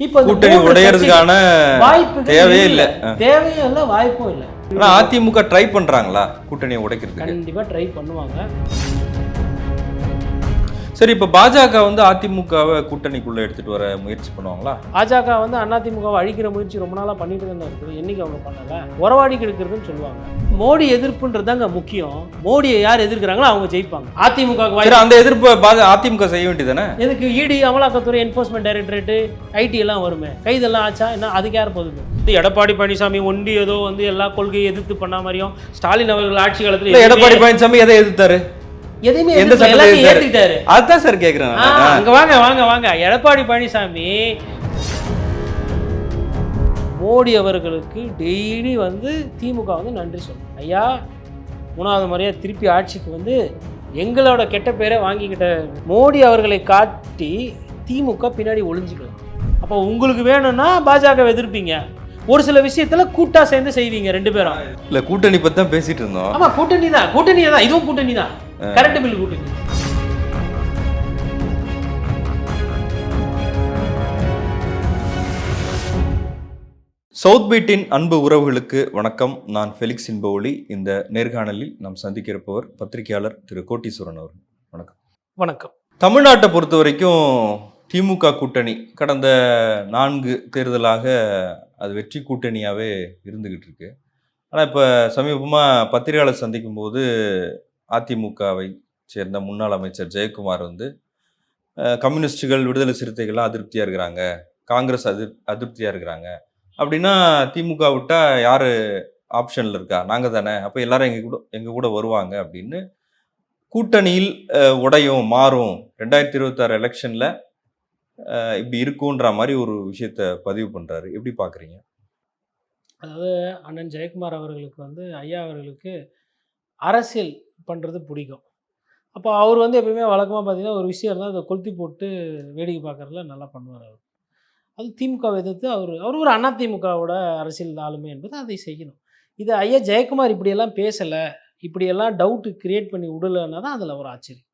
இப்போ கூட்டணி உடையறதுக்கான தேவையே இல்ல. தேவையும் இல்லை வாய்ப்பும் இல்லை. ஆனா அதிமுக ட்ரை பண்றாங்களா கூட்டணியை உடைக்கிறதுக்கு? கண்டிப்பா ட்ரை பண்ணுவாங்க. சரி இப்ப பாஜக வந்து அதிமுகவை கூட்டணிக்குள்ள எடுத்துட்டு வர முயற்சி பண்ணுவாங்களா? பாஜக வந்து அதிமுகவை அழிக்கிற முயற்சி ரொம்ப நாளா பண்ணிட்டு தானே இருக்குது. என்னைக்கு அவங்க பண்ணல? உறவாடி கெடுக்கிறதுன்னு சொல்லுவாங்க. மோடி எதிர்ப்புன்றது தாங்க முக்கியம். மோடியை யார் எதிர்க்கிறாங்களோ அவங்க ஜெயிப்பாங்க. அதிமுக அந்த எதிர்ப்பை பாஜ- அதிமுக செய்ய வேண்டியதானே எதுக்கு? இடி அமலாக்கத்துறை என்ஃபோர்ஸ்மெண்ட் டைரக்டரேட்டு ஐடி எல்லாம் வருமே. கைதெல்லாம் ஆச்சா? என்ன? அதுக்கு யார் போகுது இது எடப்பாடி பழனிசாமி ஒண்டி ஏதோ வந்து எல்லா கொள்கையை எதிர்த்து பண்ண மாதிரியும் ஸ்டாலின் அவர்கள் ஆட்சி இல்ல காலத்துல எடப்பாடி பழனிசாமி எதை எதிர்த்தாரு? எதையுமே எந்த எல்லாத்தையும் அதுதான் சார் கேக்குறேன். அங்க வாங்க வாங்க வாங்க. எடப்பாடி பழனிசாமி மோடி அவர்களுக்கு டெய்லி வந்து திமுக வந்து நன்றி சொல்லும் ஐயா மூணாவது முறையா திருப்பி ஆட்சிக்கு வந்து எங்களோட கெட்ட பேரை வாங்கிக்கிட்ட மோடி அவர்களை காட்டி திமுக பின்னாடி ஒளிஞ்சுக்கலாம் அப்போ உங்களுக்கு வேணும்னா பாஜக எதிர்ப்பீங்க. ஒரு சில விஷயத்துல கூட்டா சேர்ந்து செய்வீங்க ரெண்டு பேரும். இல்ல கூட்டணி பத்தி தான் பேசிட்டு இருந்தோம். ஆமா கூட்டணி தான் கூட்டணி தான் இதுவும் கூட்டணி தான் கரண்ட் பில் கூட்டணி சவுத் பீட்டின் அன்பு உறவுகளுக்கு வணக்கம். நான் ஃபெலிக்ஸ் இன்பவுலி இந்த நேர்காணலில் நாம் சந்திக்க இருப்பவர் பத்திரிகையாளர் திரு கோட்டீஸ்வரன் அவர்கள். வணக்கம். வணக்கம். தமிழ்நாட்டை பொறுத்த வரைக்கும் திமுக கூட்டணி கடந்த நான்கு தேர்தலாக அது வெற்றி கூட்டணியாகவே இருந்துகிட்டு இருக்கு. ஆனால் இப்போ சமீபமாக பத்திரிகையாளர் சந்திக்கும் போது அதிமுகவை சேர்ந்த முன்னாள் அமைச்சர் ஜெயக்குமார் வந்து கம்யூனிஸ்டுகள் விடுதலை சிறுத்தைகள்லாம் அதிருப்தியாக இருக்கிறாங்க காங்கிரஸ் அதிர் அதிருப்தியாக இருக்கிறாங்க. அப்படின்னா திமுக விட்டால் யார் ஆப்ஷனில் இருக்கா? நாங்கள் தானே. அப்போ எல்லாரும் எங்கள் கூட எங்கள் கூட வருவாங்க அப்படின்னு கூட்டணியில் உடையும் மாறும். ரெண்டாயிரத்தி இருபத்தாறு எலெக்ஷனில் இப்படி இருக்குன்ற மாதிரி ஒரு விஷயத்த பதிவு பண்ணுறாரு எப்படி பார்க்குறீங்க அதாவது அண்ணன் ஜெயக்குமார் அவர்களுக்கு வந்து ஐயா அவர்களுக்கு அரசியல் பண்ணுறது பிடிக்கும். அப்போ அவர் வந்து எப்பயுமே வழக்கமாக பார்த்தீங்கன்னா ஒரு விஷயம் இருந்தால் அதை கொளுத்தி போட்டு வேடிக்கை பார்க்கறதுல நல்லா பண்ணுவார் அவர். அது திமுகவை எதிர்த்து அவர் அவர் ஒரு அண்ணா திமுகவோட அரசியல் ஆளுமை என்பது அதை செய்யணும். இது ஐயா ஜெயக்குமார் இப்படியெல்லாம் பேசலை இப்படியெல்லாம் டவுட்டு கிரியேட் பண்ணி விடலைன்னா தான் அதில் ஒரு ஆச்சரியம்.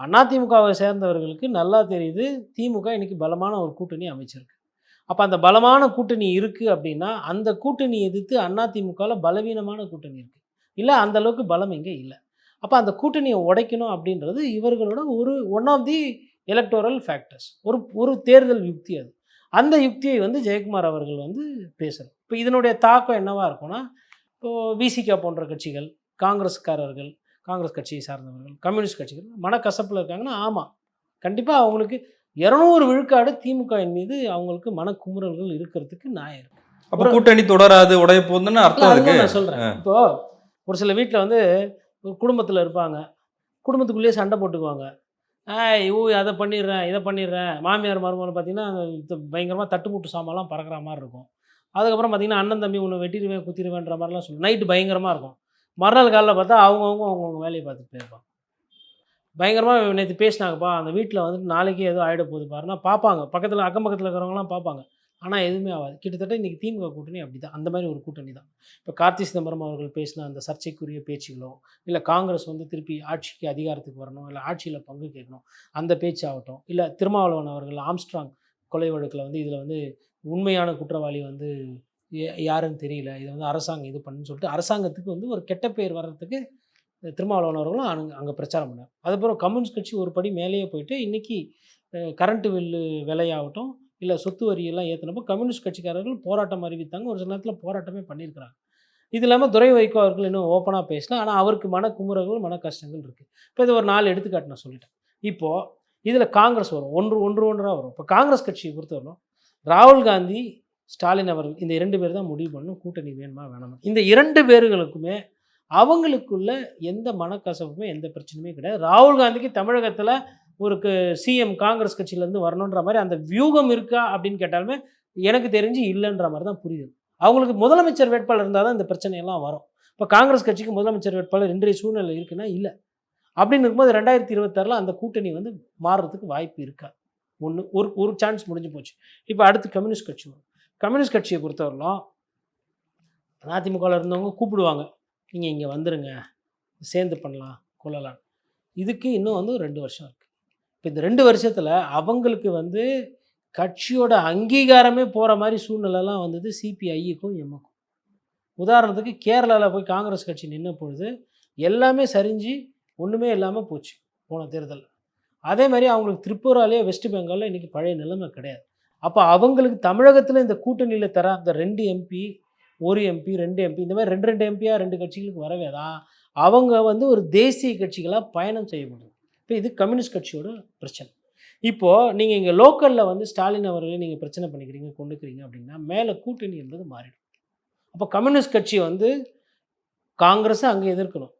அதிமுகவை சேர்ந்தவர்களுக்கு நல்லா தெரியுது திமுக இன்றைக்கி பலமான ஒரு கூட்டணி அமைச்சிருக்கு. அப்போ அந்த பலமான கூட்டணி இருக்குது அப்படின்னா அந்த கூட்டணி எதிர்த்து அதிமுகவில் பலவீனமான கூட்டணி இருக்குது இல்லை அந்த அளவுக்கு பலம் இங்கே இல்லை. அப்போ அந்த கூட்டணியை உடைக்கணும் அப்படின்றது இவர்களோட ஒரு one of the electoral factors ஒரு ஒரு தேர்தல் யுக்தி அது. அந்த யுக்தியை வந்து ஜெயக்குமார் அவர்கள் வந்து பேசுகிறார் இப்போ இதனுடைய தாக்கம் என்னவா இருக்கும்னா இப்போது விசிகா போன்ற கட்சிகள் காங்கிரஸ்காரர்கள் காங்கிரஸ் கட்சியை சார்ந்தவர்கள் கம்யூனிஸ்ட் கட்சிகள் மனக்கசப்பில் இருக்காங்கன்னா ஆமாம் கண்டிப்பாக அவங்களுக்கு இரநூறு விழுக்காடு திமுகவின் மீது அவங்களுக்கு மனக்குமுறல்கள் இருக்கிறதுக்கு நியாயம் இருக்கு. அப்போ கூட்டணி தொடராது உடைய போகுதுன்னு அர்த்தம் நான் சொல்கிறேன் இப்போ ஒரு சில வீட்டில் வந்து ஒரு குடும்பத்தில் இருப்பாங்க. குடும்பத்துக்குள்ளேயே சண்டை போட்டுக்குவாங்க. ஏய் ஊ அதை பண்ணிடுறேன் இதை பண்ணிடுறேன். மாமியார் மருமகள் பார்த்தீங்கன்னா பயங்கரமாக தட்டுமுட்டு சாமான்லாம் பறக்கிற மாதிரி இருக்கும். அதுக்கப்புறம் பார்த்தீங்கன்னா அண்ணன் தம்பி உன்னை வெட்டிடுவேன் குத்திடுவேன்ற மாதிரிலாம் சொல்லுவோம் நைட்டு பயங்கரமாக இருக்கும். மறுநாள் காலையில் பார்த்தா அவங்கவுங்க அவங்கவுங்க வேலையை பார்த்துட்டு போயிருப்பாங்க. பயங்கரமாக நேற்று பேசினாங்கப்பா அந்த வீட்டில் வந்துட்டு நாளைக்கே ஏதோ ஆகிட போகுது பாருன்னா பார்ப்பாங்க. பக்கத்தில் அக்கம் பக்கத்தில் இருக்கிறவங்களாம் பார்ப்பாங்க. ஆனால் எதுவுமே ஆகாது கிட்டத்தட்ட இன்றைக்கி திமுக கூட்டணி அப்படி தான் அந்த மாதிரி ஒரு கூட்டணி தான். இப்போ கார்த்தி சிதம்பரம் அவர்கள் பேசின அந்த சர்ச்சைக்குரிய பேச்சுகளோ இல்லை காங்கிரஸ் வந்து திருப்பி ஆட்சிக்கு அதிகாரத்துக்கு வரணும் இல்லை ஆட்சியில் பங்கு கேட்கணும் அந்த பேச்சாகட்டும் இல்லை திருமாவளவன் அவர்கள் ஆம்ஸ்ட்ராங் கொலை வழக்கில் வந்து இதில் வந்து உண்மையான குற்றவாளி வந்து யாருன்னு தெரியல. இதை வந்து அரசாங்கம் இது பண்ணுன்னு சொல்லிட்டு அரசாங்கத்துக்கு வந்து ஒரு கெட்ட பேர் வர்றதுக்கு திருமாவளவன் அவர்களும் அங்கே அங்கே பிரச்சாரம் பண்ணார். அதுக்கப்புறம் கம்யூனிஸ்ட் கட்சி ஒரு படி மேலேயே போயிட்டு இன்றைக்கி கரண்ட்டு பில்லு விலையாகட்டும் இல்லை சொத்து வரியெல்லாம் ஏற்றினப்போ கம்யூனிஸ்ட் கட்சிக்காரர்கள் போராட்டம் அறிவித்தாங்க. ஒரு சில நேரத்தில் போராட்டமே பண்ணியிருக்கிறாங்க. இது இல்லாமல் துரை வைகோ அவர்கள் இன்னும் ஓப்பனாக பேசலாம் ஆனால் அவருக்கு மன குமுறல்கள் மன கஷ்டங்கள் இருக்குது இப்போ இது ஒரு நாலு எடுத்துக்காட்டு நான் சொல்லிட்டேன். இப்போது இதில் காங்கிரஸ் வரும். ஒன்று ஒன்று ஒன்றாக வரும். இப்போ காங்கிரஸ் கட்சியை பொறுத்தவரைக்கும் ராகுல் காந்தி ஸ்டாலின் அவர்கள் இந்த இரண்டு பேர் தான் முடிவு பண்ணணும். கூட்டணி வேணுமா வேணாமா? இந்த இரண்டு பேர்களுக்குமே அவங்களுக்குள்ள எந்த மனக்கசப்புமே எந்த பிரச்சனையுமே கிடையாது. ராகுல் காந்திக்கு தமிழகத்தில் ஒரு சிஎம் காங்கிரஸ் கட்சியிலேருந்து வரணுன்ற மாதிரி அந்த வியூகம் இருக்கா அப்படின்னு கேட்டாலுமே எனக்கு தெரிஞ்சு இல்லைன்ற மாதிரி தான் புரியுது. அவங்களுக்கு முதலமைச்சர் வேட்பாளர் இருந்தால் தான் இந்த பிரச்சனையெல்லாம் வரும். இப்போ காங்கிரஸ் கட்சிக்கு முதலமைச்சர் வேட்பாளர் இன்றைய சூழ்நிலை இருக்குன்னா இல்லை. அப்படின்னு இருக்கும்போது ரெண்டாயிரத்தி இருபத்தாறில் அந்த கூட்டணி வந்து மாறுறதுக்கு வாய்ப்பு இருக்கா? ஒன்று ஒரு ஒரு சான்ஸ் முடிஞ்சு போச்சு. இப்போ அடுத்து கம்யூனிஸ்ட் கட்சி வரும். கம்யூனிஸ்ட் கட்சியை பொறுத்தவரையிலும் அதிமுகவில் இருந்தவங்க கூப்பிடுவாங்க. நீங்கள் இங்கே வந்துடுங்க சேர்ந்து பண்ணலாம் கொள்ளலாம் இதுக்கு இன்னும் வந்து ரெண்டு வருஷம் இருக்குது இப்போ இந்த ரெண்டு வருஷத்தில் அவங்களுக்கு வந்து கட்சியோட அங்கீகாரமே போகிற மாதிரி சூழ்நிலைலாம் வந்தது சிபிஐக்கும் எம்முக்கும். உதாரணத்துக்கு கேரளாவில் போய் காங்கிரஸ் கட்சி நின்ன பொழுது எல்லாமே சரிஞ்சு ஒன்றுமே இல்லாமல் போச்சு போன தேர்தல். அதே மாதிரி அவங்களுக்கு திரிபுராலேயே வெஸ்ட் பெங்காலில் இன்றைக்கி பழைய நிலைமை கிடையாது. அப்போ அவங்களுக்கு தமிழகத்தில் இந்த கூட்டணியில் தர அந்த ரெண்டு எம்பி ஒரு எம்பி ரெண்டு எம்பி இந்த மாதிரி ரெண்டு ரெண்டு எம்பியாக ரெண்டு கட்சிகளுக்கு வரவே தான். அவங்க வந்து ஒரு தேசிய கட்சிகளாக பயணம் செய்யப்படுது. இப்போ இது கம்யூனிஸ்ட் கட்சியோட பிரச்சனை. இப்போது நீங்கள் இங்கே லோக்கலில் வந்து ஸ்டாலின் அவர்களை நீங்கள் பிரச்சனை பண்ணிக்கிறீங்க கொண்டுக்கிறீங்க அப்படின்னா மேலே கூட்டணி என்பது மாறிடும். அப்போ கம்யூனிஸ்ட் கட்சி வந்து காங்கிரஸை அங்கே எதிர்க்கணும்.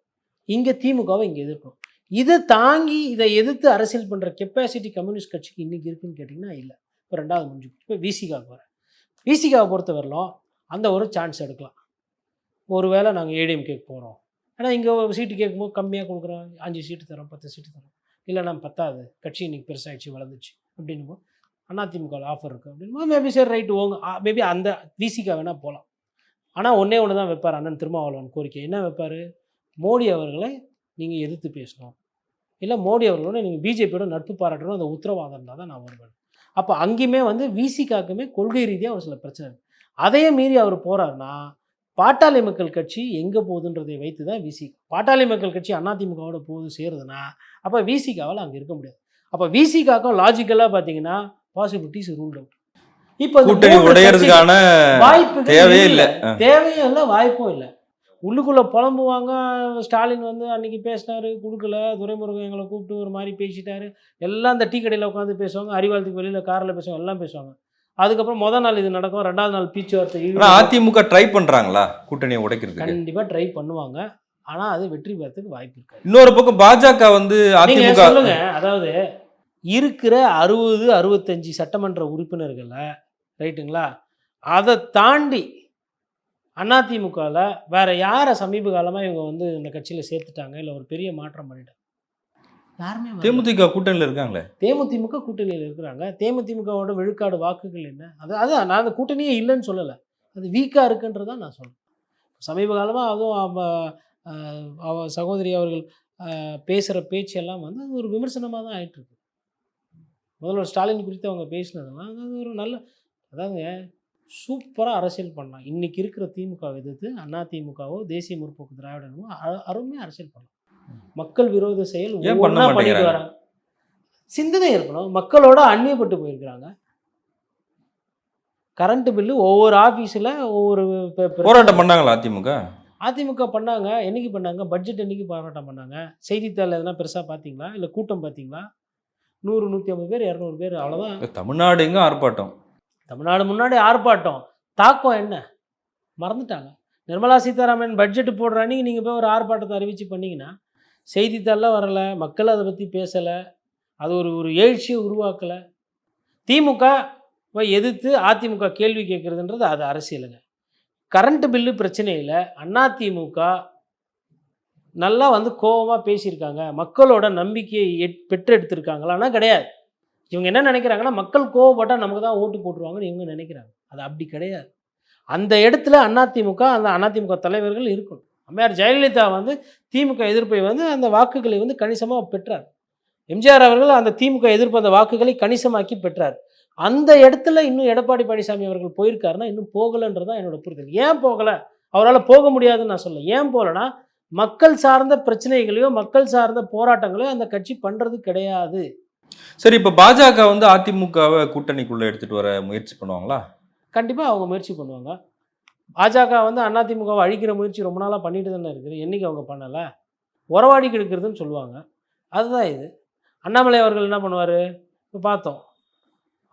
இங்கே திமுகவை இங்கே எதிர்க்கணும். இதை தாங்கி இதை எதிர்த்து அரசியல் பண்ணுற கெப்பாசிட்டி கம்யூனிஸ்ட் கட்சிக்கு இன்றைக்கி இருக்குன்னு கேட்டிங்கன்னா இல்லை. இப்போ ரெண்டாவது முடிஞ்சு இப்போ விசிகாவுக்கு வரேன். விசிகாவை பொறுத்தவரையிலும் அந்த ஒரு சான்ஸ் எடுக்கலாம். ஒருவேளை நாங்கள் ஏடிஎம்கேக்கு போகிறோம் ஏன்னா இங்கே சீட்டு கேட்கும்போது கம்மியாக கொடுக்குறோம். அஞ்சு சீட்டு தரோம் பத்து சீட்டு தரோம் இல்லை பத்தாது. கட்சி இன்னைக்கு பெருசாகிடுச்சு வளர்ந்துச்சு அப்படின்னும் அதிமுகவில் ஆஃபர் இருக்குது அப்படின்னு மேபி சரி ரைட்டு ஓங்க. மேபி அந்த விசிக்காக வேணால் போகலாம் ஆனால் ஒன்றே ஒன்று தான் வைப்பார் அண்ணன் திருமாவளவன் கோரிக்கை. என்ன வைப்பார்? மோடி அவர்களை நீங்கள் எதிர்த்து பேசணும். இல்லை மோடி அவர்களோட நீங்கள் பிஜேபியோட நட்பு பாராட்டணும் அந்த உத்தரவாதம் இருந்தால் தான் நான் வருவேன். அப்போ அங்கேயுமே வந்து விசிகாக்குமே கொள்கை ரீதியாக ஒரு சில பிரச்சனை இருக்குது அதையே மீறி அவர் போகிறாருன்னா பாட்டாளி மக்கள் கட்சி எங்கே போகுதுன்றதை வைத்து தான் விசி பாட்டாளி மக்கள் கட்சி அதிமுகவோட போகுது சேருதுன்னா அப்போ விசிகாவால் அங்கே இருக்க முடியாது. அப்போ விசிகாக்கும் லாஜிக்கலாக பார்த்தீங்கன்னா பாசிபிலிட்டிஸ் ரூல்ட் அவுட் இப்போ உடையறதுக்கான வாய்ப்புகள் தேவையே இல்ல. இல்லை. தேவையும் இல்லை வாய்ப்பும் இல்லை. உள்ளுக்குள்ளே புலம்புவாங்க. ஸ்டாலின் வந்து அன்னைக்கு பேசினாரு கொடுக்கல. துரைமுருகன் எங்களை கூப்பிட்டு ஒரு மாதிரி பேசிட்டாரு. எல்லாம் அந்த டீ கடையில் உட்காந்து பேசுவாங்க. அறிவாளத்துக்கு வெளியில் காரில் பேசுவாங்க. எல்லாம் பேசுவாங்க. அதுக்கப்புறம் முதல் நாள் இது நடக்கும் ரெண்டாவது நாள் பேச்சுவார்த்தை. அதிமுக ட்ரை பண்றாங்களா கூட்டணியை உடைக்கிறதுக்கு? கண்டிப்பாக ட்ரை பண்ணுவாங்க. ஆனால் அது வெற்றி பெறத்துக்கு வாய்ப்பு இருக்காது. இன்னொரு பக்கம் பாஜக வந்து அதிமுக சொல்லுங்க. அதாவது இருக்கிற அறுபது அறுபத்தஞ்சு சட்டமன்ற உறுப்பினர்களை ரைட்டுங்களா? அதை தாண்டி அதிமுகவில் வேற யாரை சமீப காலமாக இவங்க வந்து இந்த கட்சியில் சேர்த்துட்டாங்க? இல்லை ஒரு பெரிய மாற்றம் பண்ணிட்டாங்க? யாருமே. தேமுதிக கூட்டணியில இருக்காங்களே? தேமுதிமுக கூட்டணியில் இருக்கிறாங்க. தேமுதிமுகவோட விழுக்காடு வாக்குகள் என்ன? அது அதான் நான் அந்த கூட்டணியே இல்லைன்னு சொல்லலை. அது வீக்காக இருக்குன்றதான் நான் சொல்றேன். சமீப காலமாக அதுவும் அவ சகோதரி அவர்கள் பேசுகிற பேச்செல்லாம் வந்து அது ஒரு விமர்சனமாக தான் ஆயிட்டு இருக்கு முதல்வர் ஸ்டாலின் குறித்து அவங்க பேசினதெல்லாம் அது ஒரு நல்ல அதாவதுங்க சூப்பராக அரசியல் பண்ணலாம். இன்னைக்கு இருக்கிற திமுக எதிர்த்து அண்ணா திமுகவோ தேசிய முற்போக்கு திராவிடமோ அருமையாக அரசியல் பண்ணலாம். மக்கள் விரோத செயல் ஒவ்வொன்றா பண்ணிட்டு? வராங்க. சிந்தனை இருக்கணும் மக்களோட அந்நியப்பட்டு போயிருக்கிறாங்க கரண்ட் பில்லு ஒவ்வொரு ஆஃபீஸில் ஒவ்வொரு போராட்டம் பண்ணாங்களா அதிமுக? அதிமுக பண்ணாங்க. என்னைக்கு பண்ணாங்க? பட்ஜெட் என்னைக்கு போராட்டம் பண்ணாங்க? செய்தித்தாள் எதனா பெருசாக பார்த்தீங்களா இல்லை கூட்டம் பார்த்தீங்களா நூறு நூற்றி ஐம்பது பேர் இரநூறு பேர் அவ்வளோதான் தமிழ்நாடு எங்க ஆர்ப்பாட்டம்? தமிழ்நாடு முன்னாடி ஆர்ப்பாட்டம். தாக்கம் என்ன? மறந்துட்டாங்க. நிர்மலா சீதாராமன் பட்ஜெட் போடுற அன்னைக்கு நீங்கள் போய் ஒரு ஆர்ப்பாட்டத்தை அறிவிச்சு பண்ணீங்கன்னா செய்தித்தாளெலாம் வரலை மக்கள் அதை பற்றி பேசலை அது ஒரு ஒரு எழுச்சியை உருவாக்கலை. திமுக எதிர்த்து அதிமுக கேள்வி கேட்குறதுன்றது அது அரசியலுங்க. கரண்ட் பில்லு பிரச்சனையில் அதிமுக நல்லா வந்து கோபமாக பேசியிருக்காங்க. மக்களோட நம்பிக்கையை எட் பெற்றெடுத்திருக்காங்களான்னா கிடையாது. இவங்க என்ன நினைக்கிறாங்கன்னா மக்கள் கோவப்பட்டால் நமக்கு தான் ஓட்டு போட்டுருவாங்கன்னு இவங்க நினைக்கிறாங்க. அது அப்படி கிடையாது. அந்த இடத்துல அதிமுக அந்த அதிமுக தலைவர்கள் இருக்கணும். அம்மையார் ஜெயலலிதா வந்து திமுக எதிர்ப்பை வந்து அந்த வாக்குகளை வந்து கணிசமாக பெற்றார். எம்ஜிஆர் அவர்கள் அந்த திமுக எதிர்ப்பு அந்த வாக்குகளை கணிசமாக்கி பெற்றார். அந்த இடத்துல இன்னும் எடப்பாடி பழனிசாமி அவர்கள் போயிருக்காருன்னா இன்னும் போகலைன்றதான் என்னோட புரிதல். ஏன் போகலை? அவரால் போக முடியாதுன்னு நான் சொல்ல ஏன் போகலைன்னா மக்கள் சார்ந்த பிரச்சனைகளையோ மக்கள் சார்ந்த போராட்டங்களையோ அந்த கட்சி பண்ணுறது கிடையாது. சரி இப்ப பாஜக வந்து அதிமுகவை கூட்டணிக்குள்ள எடுத்துட்டு வர முயற்சி பண்ணுவாங்களா? கண்டிப்பாக அவங்க முயற்சி பண்ணுவாங்க. பாஜக வந்து அதிமுகவை அழிக்கிற முயற்சி ரொம்ப நாளாக பண்ணிட்டு தானே இருக்குது. என்றைக்கு அவங்க பண்ணலை? உறவாடி கெடுக்கிறதுன்னு சொல்லுவாங்க. அதுதான் இது. அண்ணாமலை அவர்கள் என்ன பண்ணுவார்? இப்போ பார்த்தோம்.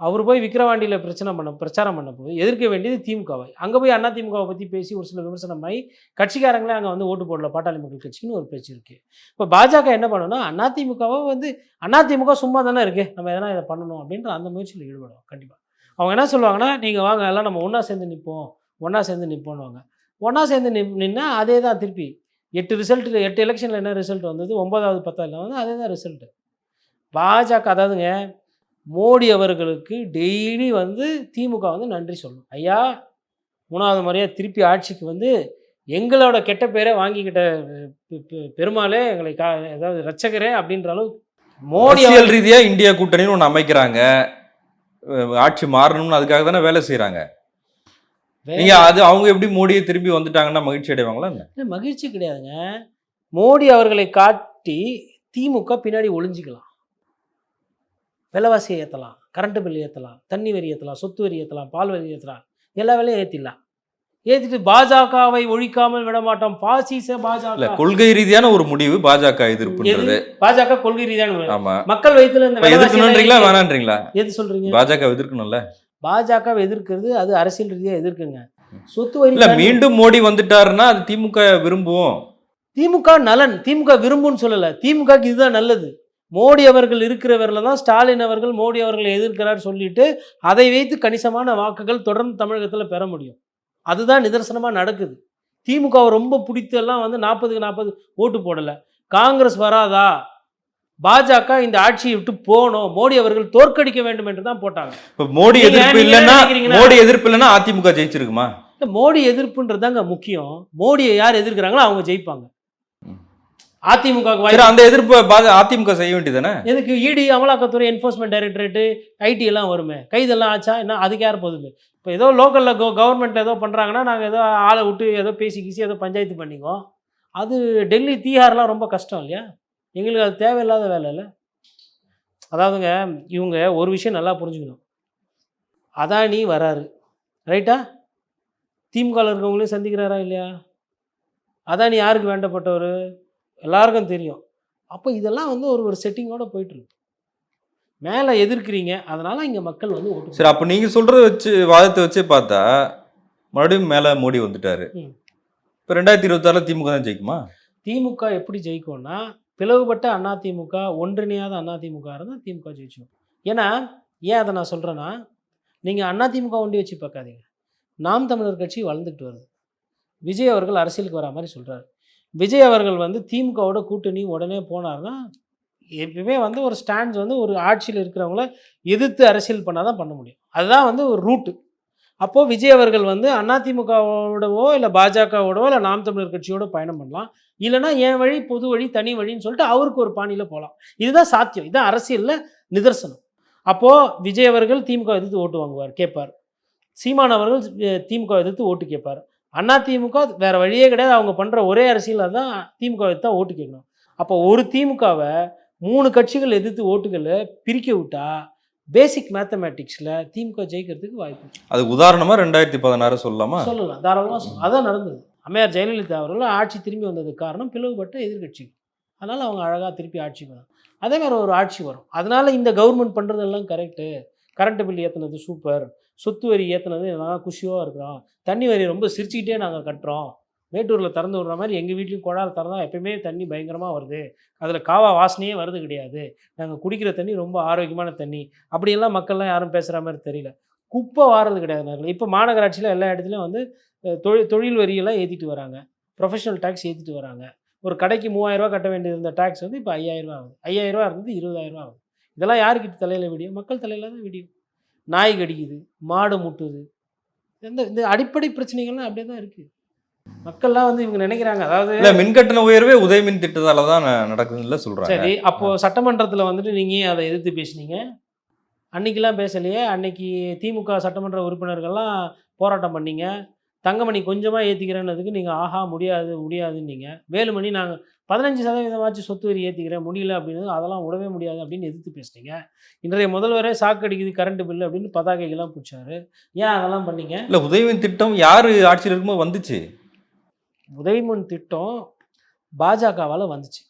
அவர் போய் விக்கிரவாண்டியில் பிரச்சனை பண்ண பிரச்சாரம் பண்ண போது எதிர்க்க வேண்டியது திமுகவை. அங்கே போய் அதிமுகவை பற்றி பேசி ஒரு சில விமர்சனமாகி கட்சிக்காரங்களே அங்கே வந்து ஓட்டு போடல. பாட்டாளி மக்கள் கட்சின்னு ஒரு பேச்சு இருக்குது இப்போ பாஜக என்ன பண்ணணும்னா அதிமுகவை வந்து அதிமுக சும்மா தானே இருக்குது நம்ம எதனா இதை பண்ணணும் அப்படின்ற அந்த முயற்சியில் ஈடுபடுவோம். கண்டிப்பாக அவங்க என்ன சொல்லுவாங்கன்னா நீங்கள் வாங்க எல்லாம் நம்ம ஒன்றா சேர்ந்து நிற்போம் ஒன்றா சேர்ந்து நிற்போன்னுவாங்க ஒன்றா சேர்ந்து நிப் நின்னா அதே தான் திருப்பி. எட்டு ரிசல்ட்டில் எட்டு எலெக்ஷனில் என்ன ரிசல்ட் வந்தது? ஒன்பதாவது பத்தாவதுல வந்து அதே தான் ரிசல்ட்டு பாஜக அதாவதுங்க மோடி அவர்களுக்கு டெய்லி வந்து திமுக வந்து நன்றி சொல்லணும். ஐயா மூணாவது முறையாக திருப்பி ஆட்சிக்கு வந்து எங்களோட கெட்ட பேரை வாங்கிக்கிட்ட பெருமாளே எங்களை கா ஏதாவது ரட்சகரே அப்படின்ற அளவுக்கு மோடி அரசியல் ரீதியா இந்தியா கூட்டணின்னு ஒண்ணு அமைக்கிறாங்க. ஆட்சி மாறணும்னு அதுக்காக தானே வேலை செய்றாங்க. வேற நீங்க அது அவங்க எப்படி மோடியை திரும்பி வந்துட்டாங்கன்னா மகிழ்ச்சி அடைவாங்களா என்ன? மகிழ்ச்சி கிடையாதுங்க. மோடி அவர்களை காட்டி திமுக பின்னாடி ஒளிஞ்சிக்கலாம். விலைவாசியை ஏற்றலாம் கரண்ட் பில் ஏற்றலாம் தண்ணி வரி ஏற்றலாம் சொத்து வரி ஏற்றலாம் பால் வரி ஏற்றலாம் எல்லா வேலையும் ஏற்றிடலாம் ஏற்றிட்டு பாஜகவை ஒழிக்காமல் விட மாட்டோம் பாசிச இல்ல பாஜக கொள்கை ரீதியான ஒரு முடிவு பாஜக எதிர்ப்புன்றது. எது? பாஜக கொள்கை ரீதியான மக்கள் வயித்துல இந்த வேணான்றீங்களா? எது சொல்றீங்க? பாஜக எதிர்க்கணும்ல. பாஜகவை எதிர்க்கிறது அது அரசியல் ரீதியா எதிர்க்குங்க. சொத்து வரி மீண்டும் மோடி வந்துட்டாருன்னா அது திமுக விரும்புவோம். திமுக நலன் திமுக விரும்புன்னு சொல்லல. திமுகக்கு இதுதான் நல்லது. மோடி அவர்கள் இருக்கிறவரில் தான் ஸ்டாலின் அவர்கள் மோடி அவர்களை எதிர்க்கிறார் சொல்லிட்டு அதை வைத்து கணிசமான வாக்குகள் தொடர்ந்து தமிழகத்தில் பெற முடியும். அதுதான் நிதர்சனமாக நடக்குது. திமுகவை ரொம்ப பிடித்து எல்லாம் வந்து நாற்பதுக்கு நாற்பது ஓட்டு போடலை. காங்கிரஸ் வராதா? பாஜக இந்த ஆட்சியை விட்டு போகணும் மோடி அவர்கள் தோற்கடிக்க வேண்டும் என்று தான் போட்டாங்க. இப்ப மோடி எதிர்ப்பு இல்லைன்னா மோடி எதிர்ப்பு இல்லைன்னா அதிமுக ஜெயிச்சிருக்குமா? இந்த மோடி எதிர்ப்புன்றதாங்க முக்கியம். மோடியை யார் எதிர்க்கிறாங்களோ அவங்க ஜெயிப்பாங்க. அதிமுக அந்த எதிர்ப்பை அதிமுக செய்ய வேண்டியதானே எதுக்கு இடி அமலாக்கத்துறை என்ஃபோர்ஸ்மெண்ட் டைரக்டரேட்டு ஐடி எல்லாம் வருமே. கைதெல்லாம் ஆச்சா? என்ன? அதுக்கு யார் போதுமே இப்போ ஏதோ லோக்கலில் கோ கவர்மெண்ட்டில் ஏதோ பண்ணுறாங்கன்னா நாங்கள் ஏதோ ஆளை விட்டு ஏதோ பேசி கீசி ஏதோ பஞ்சாயத்து பண்ணிக்குவோம். அது டெல்லி தீஹார்லாம் ரொம்ப கஷ்டம் இல்லையா? எங்களுக்கு அது தேவையில்லாத வேலை இல்லை. அதாவதுங்க இவங்க ஒரு விஷயம் நல்லா புரிஞ்சுக்கணும். அதானி வராரு. ரைட்டா திமுகவில் இருக்கவங்களையும் சந்திக்கிறாரா இல்லையா? அதானி யாருக்கு வேண்டப்பட்டவர்? எல்லாருக்கும் தெரியும். அப்போ இதெல்லாம் வந்து ஒரு ஒரு செட்டிங்கோட போயிட்டு இருக்கு. மேலே எதிர்க்கிறீங்க அதனால இங்கே மக்கள் வந்து ஓட்டு சரி அப்ப நீங்க சொல்றத வச்சு வாதத்தை வச்சே பார்த்தா மறுபடியும் மேல மோடி வந்துட்டாரு. இப்ப ரெண்டாயிரத்தி இருபத்தாறுல திமுக தான் ஜெயிக்குமா? திமுக எப்படி ஜெயிக்கும்னா பிளவுபட்ட அதிமுக ஒன்றிணையாத அதிமுக இருந்தால் திமுக ஜெயிச்சோம் ஏன்னா ஏன் அதை நான் சொல்கிறேன்னா நீங்கள் அதிமுக ஒண்டி வச்சு பார்க்காதீங்க. நாம் தமிழர் கட்சி வளர்ந்துட்டு வருது. விஜய் அவர்கள் அரசியலுக்கு வரா மாதிரி சொல்கிறாரு விஜய் அவர்கள் வந்து திமுகவோட கூட்டணி உடனே போனார்னா எப்பயுமே வந்து ஒரு ஸ்டாண்ட்ஸ் வந்து ஒரு ஆட்சியில் இருக்கிறவங்கள எதிர்த்து அரசியல் பண்ணால் தான் பண்ண முடியும். அதுதான் வந்து ஒரு ரூட்டு. அப்போது விஜய் அவர்கள் வந்து அதிமுகவோடவோ இல்லை பாஜகவோடவோ இல்லை நாம் தமிழர் கட்சியோட பயணம் பண்ணலாம். இல்லைனா என் வழி பொது வழி தனி வழின்னு சொல்லிட்டு அவருக்கு ஒரு பாணியில் போகலாம் இதுதான் சாத்தியம். இதுதான் அரசியலில் நிதர்சனம். அப்போது விஜய் அவர்கள் திமுக எதிர்த்து ஓட்டு வாங்குவார் கேட்பார். சீமான் அவர்கள் திமுக எதிர்த்து ஓட்டு கேட்பார். அண்ணா திமுக வேற வழியே கிடையாது. அவங்க பண்ணுற ஒரே அரசியலில் தான் திமுக எதிர்த்து தான் ஓட்டு கேட்கணும். அப்போ ஒரு திமுகவை மூணு கட்சிகள் எதிர்த்து ஓட்டுகளை பிரிக்க விட்டா பேசிக் மேத்தமேட்டிக்ஸில் திமுக ஜெயிக்கிறதுக்கு வாய்ப்பு. அது உதாரணமா ரெண்டாயிரத்தி பதினாறு சொல்லலாமா? சொல்லலாம். தாராளமாக சொல்லலாம் அதான் நடந்தது. அம்மையார் ஜெயலலிதா அவர்கள் ஆட்சி திரும்பி வந்ததுக்கு காரணம் பிளவுபட்ட எதிர்க்கட்சி. அதனால் அவங்க அழகாக திருப்பி ஆட்சி வரும் அதே மாதிரி ஒரு ஆட்சி வரும். அதனால் இந்த கவர்மெண்ட் பண்ணுறதெல்லாம் கரெக்டு கரண்ட் பில் ஏற்றுனது சூப்பர் சொத்து வரி ஏற்றுனது நாங்கள் குஷியாக இருக்கிறோம் தண்ணி வரி ரொம்ப சிரிச்சுக்கிட்டே நாங்கள் கட்டுறோம். மேட்டூரில் திறந்து விடுற மாதிரி எங்கள் வீட்லேயும் குழாயில் திறந்தா எப்பயுமே தண்ணி பயங்கரமாக வருது. அதில் காவா வாசனையே வருது கிடையாது. நாங்கள் குடிக்கிற தண்ணி ரொம்ப ஆரோக்கியமான தண்ணி. அப்படியெல்லாம் மக்கள்லாம் யாரும் பேசுகிற மாதிரி தெரியல. குப்பை வாரது கிடையாது இப்போ மாநகராட்சியில் எல்லா இடத்துலையும் வந்து தொழில் தொழில் வரியெல்லாம் ஏற்றிட்டு வராங்க. ப்ரொஃபஷனல் டேக்ஸ் ஏற்றிட்டு வராங்க. ஒரு கடைக்கு மூவாயிரரூவா கட்ட வேண்டியது இருந்த டேக்ஸ் வந்து இப்போ ஐயாயிரரூவா ஆகுது. ஐயாயிரரூவா இருந்து இருபதாயிரரூவா ஆகுது. இதெல்லாம் யாருக்கிட்ட தலையில் விடியும்? மக்கள் தலையில் தான் விடியும். நாய் கடிக்குது மாடு முட்டுது. இந்த இந்த அடிப்படை பிரச்சனைகள்லாம் அப்படியே தான் இருக்குது மக்கள்லாம் வந்து இவங்க நினைக்கிறாங்க அதாவது இல்ல மின்கட்டண உயர்வே உதயமின் திட்டத்தால தான் நடக்குதுன்னு சொல்றாங்க. சரி அப்போ சட்டமன்றத்தில் வந்துட்டு நீங்க ஏன் அதை எதிர்த்து பேசுனீங்க? அன்னைக்கெல்லாம் பேசலையே அன்னைக்கு திமுக சட்டமன்ற உறுப்பினர்கள்லாம் போராட்டம் பண்ணீங்க. தங்கமணி கொஞ்சமாக ஏற்றிக்கிறேன்னதுக்கு நீங்கள் ஆஹா முடியாது முடியாதுன்னீங்க. வேலுமணி நாங்கள் பதினஞ்சு சதவீதமாச்சும் சொத்து வரி ஏற்றிக்கிறேன் முடியல அப்படின்னு அதெல்லாம் விடவே முடியாது அப்படின்னு எதிர்த்து பேசுனீங்க. இன்றைய முதல்வரே சாக்கடிக்குது கரண்ட் பில்லு அப்படின்னு பதாகைகள்லாம் பிடிச்சாரு. ஏன் அதெல்லாம் பண்ணீங்க? இல்ல உதயமின் திட்டம் யாரு ஆட்சியில் இருக்கும்போது வந்துச்சு? உதயமுன் திட்டம் பாஜகவால் வந்துச்சு.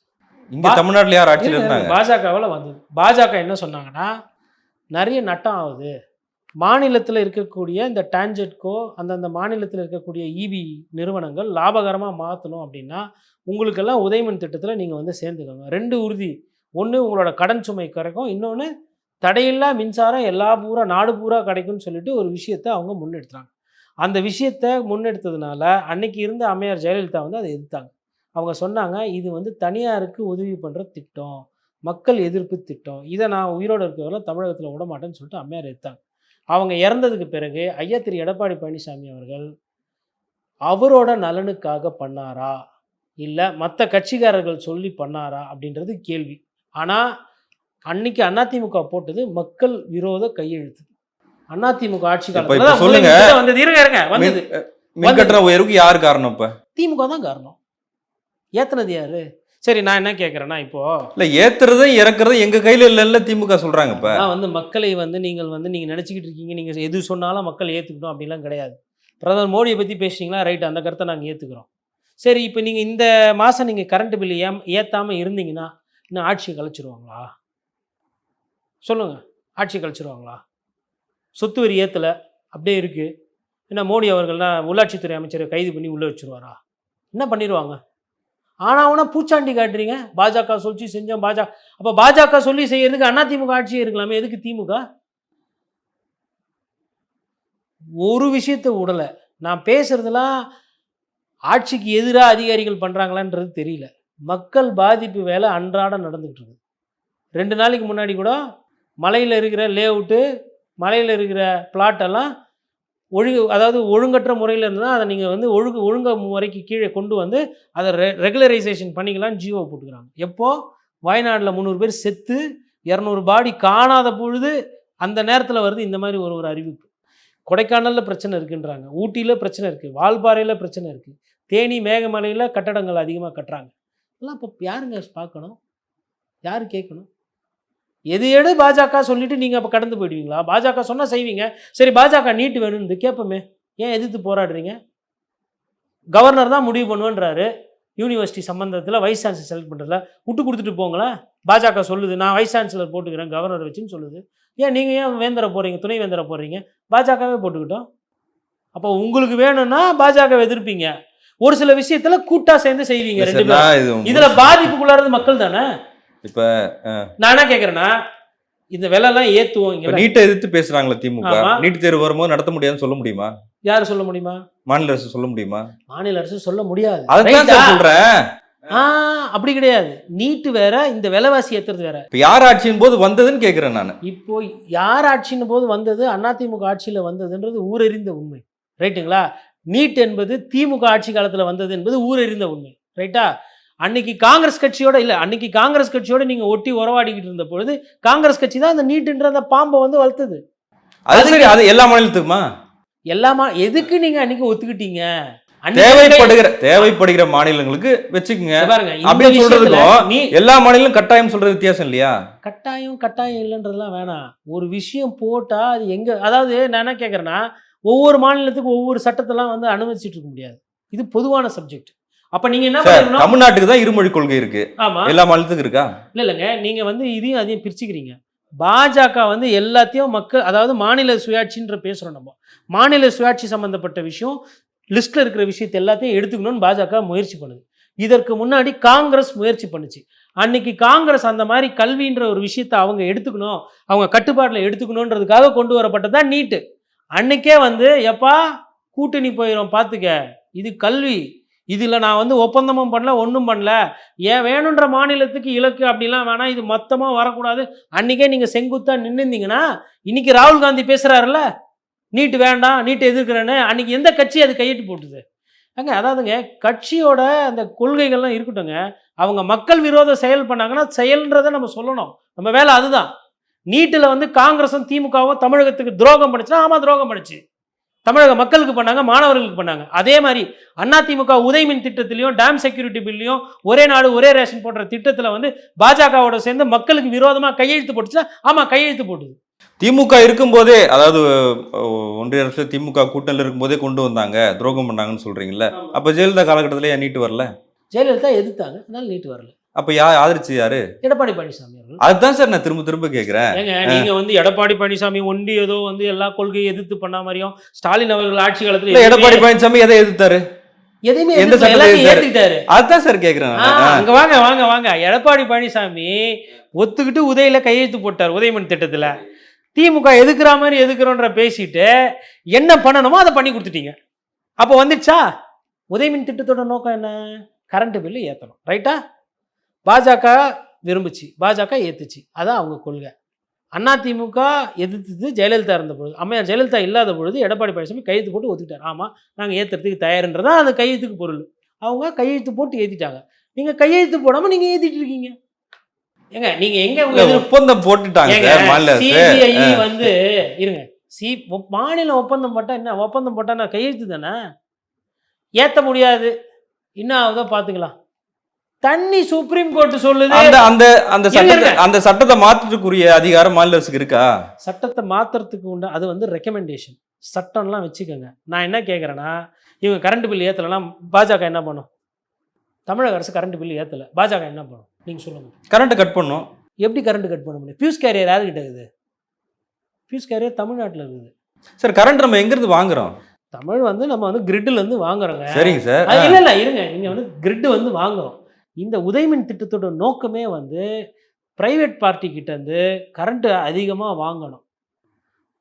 இங்க தமிழ்நாட்டுல யார் ஆட்சியில் இருந்தாங்க? பாஜகவில் வந்தது. பாஜக என்ன சொன்னாங்கன்னா நிறைய நட்டம் ஆகுது. மாநிலத்தில் இருக்கக்கூடிய இந்த டான்ஜெட்கோ அந்தந்த மாநிலத்தில் இருக்கக்கூடிய இபி நிறுவனங்கள் லாபகரமாக மாற்றணும் அப்படின்னா உங்களுக்கெல்லாம் உதயமின் திட்டத்தில் நீங்கள் வந்து சேர்ந்துக்கோங்க ரெண்டு உறுதி. ஒன்று உங்களோட கடன் சுமை குறைக்கும். இன்னொன்று தடையில்லா மின்சாரம் எல்லா பூரா நாடு பூரா கிடைக்கும்னு சொல்லிட்டு ஒரு விஷயத்தை அவங்க முன்னெடுத்தாங்க அந்த விஷயத்தை முன்னெடுத்ததுனால அன்னைக்கு இருந்த அம்மையார் ஜெயலலிதா வந்து அதை எதிர்த்தாங்க. அவங்க சொன்னாங்க இது வந்து தனியாருக்கு உதவி பண்ணுற திட்டம் மக்கள் எதிர்ப்பு திட்டம். இதை நான் உயிரோடு இருக்கிறவங்கள தமிழகத்தில் விட மாட்டேன்னு சொல்லிட்டு அம்மையார் எடுத்தாங்க அவங்க இறந்ததுக்கு பிறகு ஐயா திரு எடப்பாடி பழனிசாமி அவர்கள் அவரோட நலனுக்காக பண்ணாரா? இல்லை மற்ற கட்சிக்காரர்கள் சொல்லி பண்ணாரா? அப்படின்றது கேள்வி. ஆனால் அன்னைக்கு அதிமுக போட்டது மக்கள் விரோத கையெழுத்து. அதிமுக ஆட்சி காலத்துல. சொல்லுங்க. வந்தது இருங்க இருங்க. வந்தது. மின் கட்டண உயர்வுக்கு யார் காரணம் இப்ப? திமுக தான் காரணம். ஏத்துனது யாரு? சரி நான் என்ன கேட்குறேன்னா இப்போ இல்ல ஏத்துறதும் இறக்குறதும் எங்க கையில இல்லைல்ல திமுக சொல்றாங்க இப்ப. நான் வந்து மக்களை வந்து நீங்கள் வந்து நீங்கள் நினச்சிக்கிட்டு இருக்கீங்க. நீங்கள் எது சொன்னாலும் மக்கள் ஏற்றுக்கணும் அப்படிலாம் கிடையாது. பிரதமர் மோடியை பற்றி பேசுனீங்களா? ரைட் அந்த கருத்தை நாங்கள் ஏற்றுக்கிறோம் சரி இப்போ நீங்கள் இந்த மாதம் நீங்கள் கரண்ட் பில் ஏம் ஏற்றாமல் இருந்தீங்கன்னா இன்னும் ஆட்சியை கழிச்சிருவாங்களா சொல்லுங்கள் ஆட்சி கழிச்சிருவாங்களா சொத்து வரி ஏற்றலை அப்படியே இருக்குது என்ன மோடி அவர்கள்லாம் உள்ளாட்சித்துறை அமைச்சரை கைது பண்ணி உள்ளே வச்சிருவாரா? என்ன பண்ணிடுவாங்க ஆனால் அவனா பூச்சாண்டி காட்டுறீங்க. பாஜக சொல்லி செஞ்சோம் பாஜக அப்போ பாஜக சொல்லி செய்யறதுக்கு அதிமுக ஆட்சியே இருக்கலாமே எதுக்கு திமுக? ஒரு விஷயத்தை விடலை நான் பேசுறதெல்லாம் ஆட்சிக்கு எதிராக அதிகாரிகள் பண்ணுறாங்களான்றது தெரியல. மக்கள் பாதிப்பு வேலை அன்றாடம் நடந்துகிட்டு இருக்குது ரெண்டு நாளைக்கு முன்னாடி கூட மலையில் இருக்கிற லேஅவுட்டு மலையில் இருக்கிற பிளாட்டெல்லாம் ஒழுங்கு அதாவது ஒழுங்கற்ற முறையில் இருந்தால் அதை நீங்கள் வந்து ஒழுங்கு ஒழுங்க முறைக்கு கீழே கொண்டு வந்து அதை ரெ ரெகுலரைசேஷன் பண்ணிக்கலாம்னு ஜியோ போட்டுக்கிறாங்க. எப்போது வயநாட்டில் முந்நூறு பேர் செத்து இரநூறு பாடி காணாத பொழுது அந்த நேரத்தில் வருது இந்த மாதிரி ஒரு ஒரு அறிவிப்பு. கொடைக்கானலில் பிரச்சனை இருக்குன்றாங்க. ஊட்டியில் பிரச்சனை இருக்குது வால்பாறையில் பிரச்சனை இருக்குது தேனி மேகமலையில் கட்டடங்கள் அதிகமாக கட்டுறாங்க. எல்லாம் இப்போ யாருங்க பார்க்கணும்? யார் கேட்கணும்? எது எடு பாஜக சொல்லிட்டு நீங்கள் அப்போ கடந்து போயிடுவீங்களா? பாஜக சொன்னால் செய்வீங்க. சரி பாஜக நீட்டு வேணும்னு கேட்போமே ஏன் எதிர்த்து போராடுறீங்க? கவர்னர் தான் முடிவு பண்ணுவேன்றாரு. யூனிவர்சிட்டி சம்மந்தத்தில் வைஸ் சான்சலர் செலக்ட் பண்ணுறதுல விட்டு கொடுத்துட்டு போங்களேன் பாஜக சொல்லுது. நான் வைஸ் சான்சலர் போட்டுக்கிறேன் கவர்னர் வச்சுன்னு சொல்லுது. ஏன் நீங்கள் ஏன் வேந்தர போகிறீங்க துணை வேந்தர போடுறீங்க பாஜகவே போட்டுக்கிட்டோம். அப்போ உங்களுக்கு வேணும்னா பாஜக எதிர்ப்பீங்க. ஒரு சில விஷயத்துல கூட்டா சேர்ந்து செய்வீங்க ரெண்டு பேரும். இதுல பாதிப்புக்குள்ளாறது மக்கள் தானே? இப்ப நான் என்ன கேக்குறேன்னா இந்த விலை எல்லாம் ஏத்துவோம் நீட்டை எதிர்த்து பேசுறாங்களா திமுக. நீட் தேர்வு வரும்போது நடத்த முடியாதுன்னு சொல்ல முடியுமா? யாரு சொல்ல முடியுமா? மாநில அரசு சொல்ல முடியுமா? மாநில அரசு சொல்ல முடியாது. அதுதான் சொல்றேன். அப்படி கிடையாது. நீட்டு வேற இந்த விலைவாசி ஏத்துறது வேற. இப்ப யார் ஆட்சியின் போது வந்ததுன்னு கேக்குறேன் நான். இப்போ யார் ஆட்சியின் போது வந்தது? அதிமுக ஆட்சியில வந்ததுன்றது ஊரறிந்த உண்மை. ரைட்டுங்களா நீட் என்பது திமுக ஆட்சி காலத்துல வந்தது என்பது ஊரறிந்த உண்மை. ரைட்டா அன்னைக்கு காங்கிரஸ் கட்சியோட இல்ல அன்னைக்கு காங்கிரஸ் கட்சியோட நீங்க ஒட்டி உறவாடிக்கிட்டு இருந்த பொழுது காங்கிரஸ் கட்சி தான் அந்த நீட்டுன்ற அந்த பாம்பை வந்து வளர்த்தது. அது சரி அது எல்லா மாநிலத்துக்குமா? எல்லாமா எதுக்கு நீங்க அன்னைக்கு ஒத்துக்கிட்டீங்க? தேவைப்படுகிற தேவைப்படுகிற மாநிலங்களுக்கு வச்சுக்கோங்க. இந்த அப்படின்னு சொல்றதுக்கும் நீ எல்லா மாநிலம் கட்டாயம் சொல்றது வித்தியாசம் இல்லையா? கட்டாயம் கட்டாயம் இல்லைன்றதுலாம் வேணாம். ஒரு விஷயம் போட்டா அது எங்க அதாவது நான் என்ன கேட்குறேன்னா ஒவ்வொரு மாநிலத்துக்கும் ஒவ்வொரு சட்டத்தெல்லாம் வந்து அனுமதிச்சுட்டு இருக்க முடியாது. இது பொதுவான சப்ஜெக்ட் அப்ப நீங்க என்ன பண்ணணும் தமிழ்நாட்டுக்கு தான் இருமொழி கொள்கை இருக்கு. ஆமா. எல்லா மாநிலத்துக்கும் இருக்கா? இல்ல இல்லைங்க. நீங்க வந்து இதையும் அதையும் பிரிச்சுக்கிறீங்க. பாஜக வந்து எல்லாத்தையும் மக்கள் அதாவது மாநில சுயாட்சின்ற பேசுறோம் நம்ம. மாநில சுயாட்சி சம்பந்தப்பட்ட விஷயம் லிஸ்ட்ல இருக்கிற விஷயத்தை எல்லாத்தையும் எடுத்துக்கணும்னு பாஜக முயற்சி பண்ணுது. இதற்கு முன்னாடி காங்கிரஸ் முயற்சி பண்ணுச்சு. அன்னைக்கு காங்கிரஸ் அந்த மாதிரி கல்வின்ற ஒரு விஷயத்தை அவங்க எடுத்துக்கணும் அவங்க கட்டுப்பாட்டில் எடுத்துக்கணுன்றதுக்காக கொண்டு வரப்பட்டதான் நீட்டு. அன்னைக்கே வந்து எப்பா கூட்டணி போயிடும் பார்த்துக்க இது கல்வி. இதில் நான் வந்து ஒப்பந்தமும் பண்ணல ஒன்றும் பண்ணல. ஏன் வேணுன்ற மாநிலத்துக்கு இலக்கு அப்படிலாம் வேணாம் இது மொத்தமாக வரக்கூடாது. அன்றைக்கே நீங்கள் செங்குத்தா நின்றுந்தீங்கன்னா இன்னைக்கு ராகுல் காந்தி பேசுகிறாருல்ல நீட்டு வேண்டாம் நீட்டு எதிர்க்கிறேன்னு அன்றைக்கி எந்த கட்சி அது கையெட்டு போட்டுது? அங்க அதாவதுங்க கட்சியோட அந்த கொள்கைகள்லாம் இருக்கட்டுங்க அவங்க மக்கள் விரோத செயல் பண்ணாங்கன்னா செயல்ன்றதை நம்ம சொல்லணும். நம்ம வேலை அதுதான். நீட்டில் வந்து காங்கிரஸும் திமுகவும் தமிழகத்துக்கு துரோகம் பண்ணிச்சுன்னா ஆமாம் துரோகம் பண்ணிச்சு. தமிழக மக்களுக்கு பண்ணாங்க மாணவர்களுக்கு பண்ணாங்க. அதே மாதிரி அதிமுக உதயமின் திட்டத்திலையும் டேம் செக்யூரிட்டி பில்லையும் ஒரே நாடு ஒரே ரேஷன் போன்ற திட்டத்தில் வந்து பாஜகவோட சேர்ந்து மக்களுக்கு விரோதமாக கையெழுத்து போட்டுச்சுன்னா ஆமாம் கையெழுத்து போட்டுது. திமுக இருக்கும்போதே அதாவது ஒன்றிய அரசு திமுக கூட்டணியில் இருக்கும்போதே கொண்டு வந்தாங்க துரோகம் பண்ணாங்கன்னு சொல்றீங்கல்ல. அப்ப ஜெயலலிதா காலகட்டத்திலே நீட்டு வரல? ஜெயலலிதா எதிர்த்தாங்க அதனால நீட்டு வரல. அப்ப யார் ஆதரிச்சு யாரு? எடப்பாடி பழனிசாமி அவர்கள். அதுதான் சார் நான் திரும்ப திரும்ப கேக்குறேன். ஏங்க நீங்க வந்து எடப்பாடி பழனிசாமி ஒண்டி ஏதோ வந்து எல்லா கொள்கையை எதிர்த்து பண்ண மாதிரியும் ஸ்டாலின் அவர்கள் ஆட்சி காலத்துல எடப்பாடி பழனிசாமி எதை எதிர்த்தாரு? எதுவுமே எந்த? ஏத்துக்கிட்டாரு அதுதான் சார் கேக்குறேன். அங்க வாங்க வாங்க வாங்க. எடப்பாடி பழனிசாமி ஒத்துக்கிட்டு உதயில கையெழுத்து போட்டார் உதயமன் திட்டத்துல. திமுக எதுக்குற மாதிரி எதுக்குறோன்ற பேசிட்டு என்ன பண்ணணுமோ அதை பண்ணி கொடுத்துட்டீங்க. அப்போ வந்துடுச்சா? உதயமின் திட்டத்தோட நோக்கம் என்ன? கரண்ட் பில்லு ஏற்றணும் ரைட்டா? பாஜக விரும்புச்சு. பாஜக ஏத்துச்சு. அதான் அவங்க கொள்கை. அதிமுக எதிர்த்தது ஜெயலலிதா இருந்த பொழுது. அம்மையார் ஜெயலலிதா இல்லாத பொழுது எடப்பாடி பழனிசாமி கையெழுத்து போட்டு ஒத்துக்கிட்டார். ஆமாம் நாங்கள் ஏற்றுறதுக்கு தயாருன்றதான் அந்த கையெழுத்துக்கு பொருள். அவங்க கையெழுத்து போட்டு ஏற்றிட்டாங்க நீங்கள் கையெழுத்து போடாமல் நீங்கள் ஏற்றிட்டு இருக்கீங்க. ஏங்க நீங்கள் எங்கே ஒப்பந்தம் போட்டுட்டாங்க அரசு. CBI வந்து இருங்க. சி மாநில ஒப்பந்தம் போட்டால் என்ன? ஒப்பந்தம் போட்டால் நான் கையெழுத்து தானே? ஏற்ற முடியாது. என்ன ஆகுதோ பார்த்துக்கலாம் தண்ணி சுப்ரீம் கோர்ட் சொல்லுது. அந்த அந்த அந்த சட்டத்தை. அந்த சட்டத்தை மாத்துறதுக்குரிய அதிகாரம் மாநில அரசுக்கு இருக்கா? சட்டத்தை மாற்றுறதுக்கு உண்டு அது வந்து ரெக்கமெண்டேஷன் சட்டம்லாம் வச்சுக்கோங்க. நான் என்ன கேட்குறேன்னா இவங்க கரண்ட் பில் ஏற்றலைன்னா பாஜக என்ன பண்ணும்? தமிழக அரசு கரண்ட் பில் ஏற்றலை பாஜக என்ன பண்ணும்? நீங்கள் சொல்லுங்கள் கரண்ட்டை கட் பண்ணும். எப்படி கரண்ட் கட் பண்ண முடியும்? பியூஸ் கேரியர் யாருக்கிட்ட இருக்குது? பியூஸ் கேரியர் தமிழ்நாட்டில் இருக்குது. சார் கரண்ட் நம்ம எங்க இருந்து வாங்குறோம்? தமிழ் வந்து நம்ம வந்து கிரிட்ல இருந்து வாங்குறோங்க. சரிங்க சார் இல்ல இல்ல இருங்க. நீங்க வந்து கிரிட் வந்து வாங்குறோம். இந்த உதயமின் திட்டத்தோட நோக்கமே வந்து ப்ரைவேட் பார்ட்டி கிட்டேருந்து கரண்ட்டு அதிகமாக வாங்கணும்.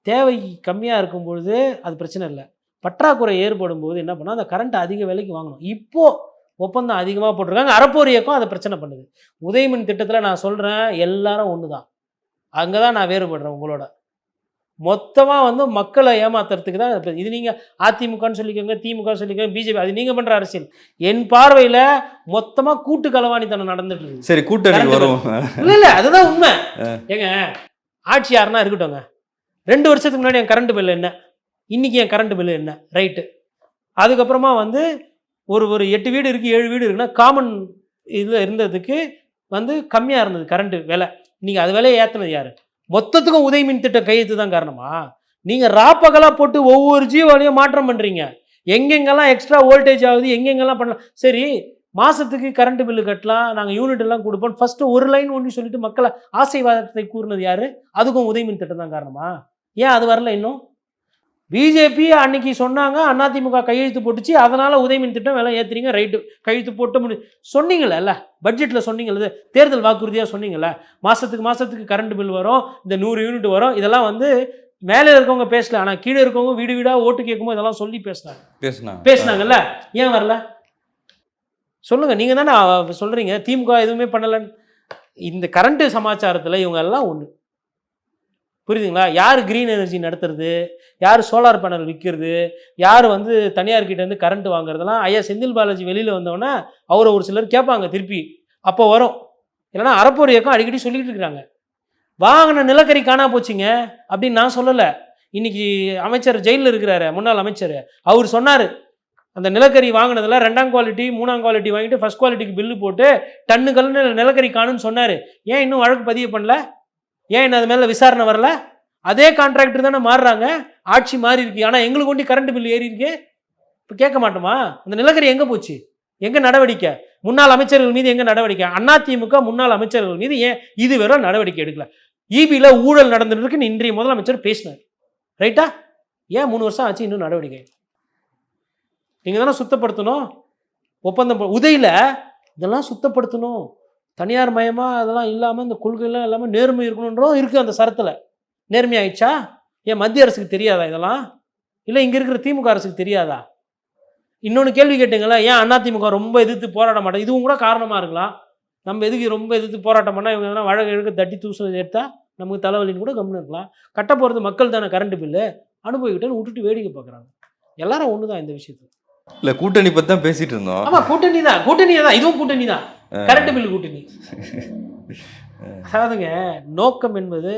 தேவை கம்மியாக இருக்கும் பொழுது அது பிரச்சனை இல்லை. பற்றாக்குறை ஏற்படும் போது என்ன பண்ணால் அந்த கரண்ட் அதிக விலைக்கு வாங்கணும். இப்போது ஒப்பந்தம் அதிகமாக போட்டிருக்காங்க. அறப்போர் இயக்கம் அதை பிரச்சனை பண்ணுது. உதயமின் திட்டத்தில் நான் சொல்கிறேன் எல்லாரும் ஒன்று தான் அங்கே தான் நான் வேறுபடுறேன் உங்களோட. மொத்தமாக வந்து மக்களை ஏமாத்துறதுக்கு தான் இது நீங்கள் அதிமுகன்னு சொல்லிக்கோங்க திமுக சொல்லிக்கோங்க பிஜேபி அது நீங்கள் பண்ணுற அரசியல். என் பார்வையில் மொத்தமாக கூட்டு களவாணித்தனம் நடந்துட்டு இருக்கு. சரி கூட்டணி வரும் இல்லை இல்லை அதுதான் உண்மை. ஏங்க ஆட்சி யாருன்னா இருக்கட்டும்ங்க. ரெண்டு வருஷத்துக்கு முன்னாடி என் கரண்ட் பில் என்ன? இன்னைக்கு என் கரண்ட் பில் என்ன? ரைட்டு அதுக்கப்புறமா வந்து ஒரு ஒரு எட்டு வீடு இருக்குது ஏழு வீடு இருக்குன்னா காமன் இதில் இருந்ததுக்கு வந்து கம்மியாக இருந்தது கரண்ட் விலை. நீங்கள் அது விலையை ஏற்றுனது யார்? மொத்தத்துக்கும் உதவி மின் திட்டம் கையெழுத்து தான் காரணமா? நீங்கள் ராப்பகலாக போட்டு ஒவ்வொரு ஜீவாலையும் மாற்றம் பண்ணுறீங்க எங்கெங்கெல்லாம் எக்ஸ்ட்ரா வோல்டேஜ் ஆகுது எங்கெங்கெல்லாம் பண்ணலாம் சரி மாதத்துக்கு கரண்ட் பில்லு கட்டலாம் நாங்கள் யூனிட் எல்லாம் கொடுப்போம். ஃபஸ்ட்டு ஒரு லைன் ஒன்று சொல்லிட்டு மக்களை ஆசைவாதத்தை கூறினது யார்? அதுக்கும் உதவி மின் திட்டம் தான் காரணமா? ஏன் அது வரல இன்னும்? பிஜேபி அன்னைக்கு சொன்னாங்க அதிமுக கையெழுத்து போட்டுச்சு அதனால உதயமின் திட்டம் விலை ஏத்துறீங்க ரைட்டு கையெழுத்து போட்டு முடி சொன்னீங்கல்ல பட்ஜெட்டில் சொன்னீங்கல்ல தேர்தல் வாக்குறுதியாக சொன்னீங்கல்ல? மாதத்துக்கு மாதத்துக்கு கரண்ட் பில் வரும் இந்த நூறு யூனிட் வரும் இதெல்லாம் வந்து மேலே இருக்கவங்க பேசல ஆனால் கீழே இருக்கவங்க வீடு வீடாக ஓட்டு கேட்கும்போது இதெல்லாம் சொல்லி பேசினாங்க. பேசுனா பேசினாங்கல்ல? ஏன் வரல? சொல்லுங்க நீங்க தானே அஹ், சொல்றீங்க திமுக எதுவுமே பண்ணலன்னு. இந்த கரண்ட் சமாச்சாரத்தில் இவங்க எல்லாம் ஒன்று புரியுதுங்களா? யார் க்ரீன் எனர்ஜி நடத்துறது? யார் சோலார் பேனல் விற்கிறது யார் வந்து தனியார் வந்து கரண்ட் வாங்குறதெல்லாம்? ஐயா செந்தில் பாலாஜி வெளியில் வந்தோடனே அவரை ஒரு சிலர் கேட்பாங்க திருப்பி. அப்போ வரும். இல்லைன்னா அறப்போர் இயக்கம் அடிக்கடி சொல்லிக்கிட்டு இருக்கிறாங்க. வாங்கின நிலக்கரி காணா போச்சுங்க அப்படின்னு நான் சொல்லலை. இன்னைக்கு அமைச்சர் ஜெயிலில் இருக்கிறாரு முன்னாள் அமைச்சர். அவர் சொன்னார் அந்த நிலக்கரி வாங்கினதில் ரெண்டாம் குவாலிட்டி மூணாம் குவாலிட்டி வாங்கிட்டு ஃபர்ஸ்ட் குவாலிட்டிக்கு பில்லு போட்டு டன்னு கல்லு நிலக்கரி காணுன்னு சொன்னார். ஏன் இன்னும் வழக்கு பதிவு பண்ணல? ஏன் என்ன அது மேலே விசாரணை வரல? அதே கான்ட்ராக்டர் தானே மாறுறாங்க. ஆட்சி மாறி இருக்கு. ஆனால் எங்களுக்கு ஒண்டி கரண்ட் பில் ஏறி இருக்கு. இப்போ கேட்க மாட்டோமா? அந்த நிலக்கரி எங்கே போச்சு? எங்கே நடவடிக்கை? முன்னாள் அமைச்சர்கள் மீது எங்கே நடவடிக்கை? அதிமுக முன்னாள் அமைச்சர்கள் மீது ஏன் இது வெறும் நடவடிக்கை எடுக்கல? ஈபியில் ஊழல் நடந்துருக்குன்னு இன்றைய முதலமைச்சர் பேசினார். ரைட்டா ஏன் மூணு வருஷம் ஆச்சு இன்னும் நடவடிக்கை? நீங்கள் தானே சுத்தப்படுத்தணும். ஒப்பந்தம் போ- உதயில இதெல்லாம் சுத்தப்படுத்தணும். தனியார் மயமாக அதெல்லாம் இல்லாமல் இந்த கொள்கையெல்லாம் இல்லாமல் நேர்மை இருக்கணுன்றதும் இருக்குது அந்த சரத்தில். நேர்மை ஆயிடுச்சா? ஏன் மத்திய அரசுக்கு தெரியாதா இதெல்லாம்? இல்லை இங்கே இருக்கிற திமுக அரசுக்கு தெரியாதா? இன்னொன்று கேள்வி கேட்டுங்களா ஏன் அதிமுக ரொம்ப எதிர்த்து போராட மாட்டேன் இதுவும் கூட காரணமாக இருக்கலாம் நம்ம எதுக்கு ரொம்ப எதிர்த்து போராட்டம் பண்ணால் இவங்க எதனா வழக்கு எழுக்க தட்டி தூசு எடுத்தா நமக்கு தலைவலின்னு கூட கம்முன்னு இருக்கலாம். கட்ட போகிறது மக்கள் தானே கரண்ட் பில்லு அனுபவிக்கிட்டேன்னு விட்டுட்டு வேடிக்கை பார்க்குறாங்க எல்லாரும் ஒன்று தான் இந்த விஷயத்துல. இல்ல கூட்டணி பத்தி தான் பேசிட்டு இருந்தோம். ஆமா கூட்டணி தான் கூட்டணி தான் இதுவும் கூட்டணி தான் கரண்ட் பில் கூட்டணி அதாவதுங்க நோக்கம் என்பது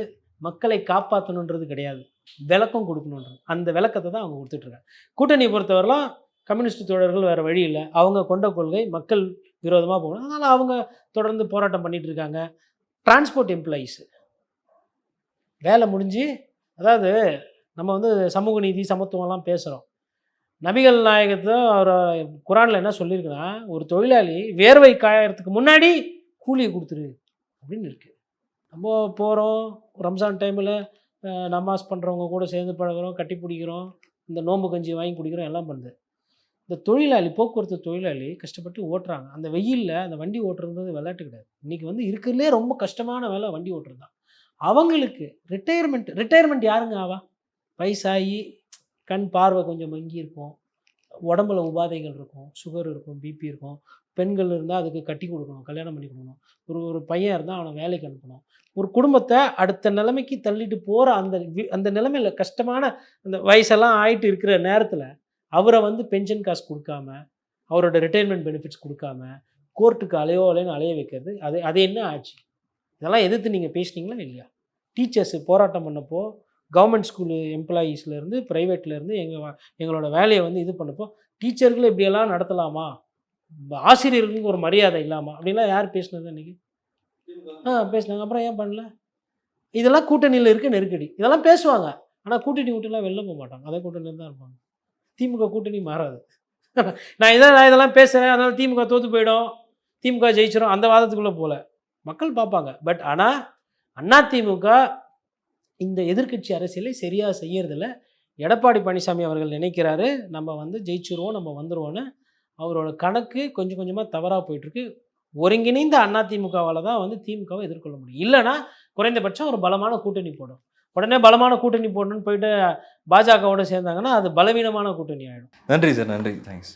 மக்களை காப்பாற்றணுன்றது கிடையாது. விளக்கம் கொடுக்கணுன்றது. அந்த விளக்கத்தை தான் அவங்க கொடுத்துட்டு இருக்காங்க கூட்டணியை பொறுத்தவரைலாம் கம்யூனிஸ்ட் தோழர்கள் வேறு வழி இல்லை. அவங்க கொண்ட கொள்கை மக்கள் விரோதமாக போகணும். அதனால் அவங்க தொடர்ந்து போராட்டம் பண்ணிகிட்டு இருக்காங்க டிரான்ஸ்போர்ட் எம்ப்ளாயீஸ் வேலை முடிஞ்சு அதாவது நம்ம வந்து சமூக நீதி சமத்துவம்லாம் பேசுகிறோம் நபிகள் நாயகத்தை அவர் குரானில் என்ன சொல்லியிருக்குன்னா ஒரு தொழிலாளி வேர்வை காயறதுக்கு முன்னாடி கூலியை கொடுத்துரு அப்படின்னு இருக்குது நம்ம போகிறோம் ரம்ஜான் டைமில் நமாஸ் பண்ணுறவங்க கூட சேர்ந்து பழகுறோம் கட்டி பிடிக்கிறோம் இந்த நோம்பு கஞ்சி வாங்கி குடிக்கிறோம் எல்லாம் பண்ணுது. இந்த தொழிலாளி போக்குவரத்து தொழிலாளி கஷ்டப்பட்டு ஓட்டுறாங்க. அந்த வெயிலில் அந்த வண்டி ஓட்டுறது விளையாட்டு கிடையாது. இன்றைக்கி வந்து இருக்கிறதுலே ரொம்ப கஷ்டமான வேலை வண்டி ஓட்டுறது தான் அவங்களுக்கு ரிட்டையர்மெண்ட் ரிட்டையர்மெண்ட் யாருங்க ஆவா? வயசாகி கண் பார்வை கொஞ்சம் மங்கி இருக்கும். உடம்புல உபாதைகள் இருக்கும். சுகர் இருக்கும் பிபி இருக்கும். பெண்கள் இருந்தால் அதுக்கு கட்டி கொடுக்கணும் கல்யாணம் பண்ணி கொடுக்கணும். ஒரு ஒரு பையன் இருந்தால் அவனை வேலைக்கு அனுப்பணும். ஒரு குடும்பத்தை அடுத்த நிலைமைக்கு தள்ளிட்டு போகிற அந்த வி- அந்த நிலைமையில் கஷ்டமான அந்த வயசெல்லாம் ஆயிட்டு இருக்கிற நேரத்தில் அவரை வந்து பென்ஷன் காசு கொடுக்காம அவரோட ரிட்டையர்மெண்ட் பெனிஃபிட்ஸ் கொடுக்காம கோர்ட்டுக்கு அலையோ அலைன்னு அலைய வைக்கிறது அது அது என்ன ஆச்சு? இதெல்லாம் எதிர்த்து நீங்கள் பேசுனீங்களா இல்லையா? டீச்சர்ஸ் போராட்டம் பண்ணப்போ கவர்மெண்ட் ஸ்கூலு எம்ப்ளாயீஸ்லேருந்து ப்ரைவேட்லேருந்து எங்கள் எங்களோட வேலையை வந்து இது பண்ணப்போ டீச்சர்களை இப்படியெல்லாம் நடத்தலாமா? ஆசிரியர்களுக்கு ஒரு மரியாதை இல்லாமா அப்படிலாம் யார் பேசினது அன்றைக்கி ஆ பேசினாங்க. அப்புறம் ஏன் பண்ணல? இதெல்லாம் கூட்டணியில் இருக்க நெருக்கடி. இதெல்லாம் பேசுவாங்க. ஆனால் கூட்டணி விட்டுலாம் வெளில போக மாட்டாங்க. அதே கூட்டணியில் தான் இருப்பாங்க. திமுக கூட்டணி மாறாது. நான் இதை நான் இதெல்லாம் பேசுகிறேன் அதனால் திமுக தோற்று போயிடும். திமுக ஜெயிச்சிடும் அந்த வாதத்துக்குள்ளே போகல மக்கள் பார்ப்பாங்க. பட் ஆனால் அண்ணா திமுக இந்த எதிர்க்கட்சி அரசியலை சரியாக செய்யறதில்ல. எடப்பாடி பழனிசாமி அவர்கள் நினைக்கிறாரு நம்ம வந்து ஜெயிச்சிருவோம் நம்ம வந்துடுவோன்னு அவரோட கணக்கு கொஞ்சம் கொஞ்சமாக தவறாக போயிட்டுருக்கு. ஒருங்கிணைந்த அண்ணா திமுகவால் தான் வந்து திமுகவை எதிர்கொள்ள முடியும். இல்லைன்னா குறைந்தபட்சம் ஒரு பலமான கூட்டணி போடும். உடனே பலமான கூட்டணி போடணும்னு போயிட்டு பாஜகவோட சேர்ந்தாங்கன்னா அது பலவீனமான கூட்டணி ஆகிடும் நன்றி சார் நன்றி. தேங்க்ஸ்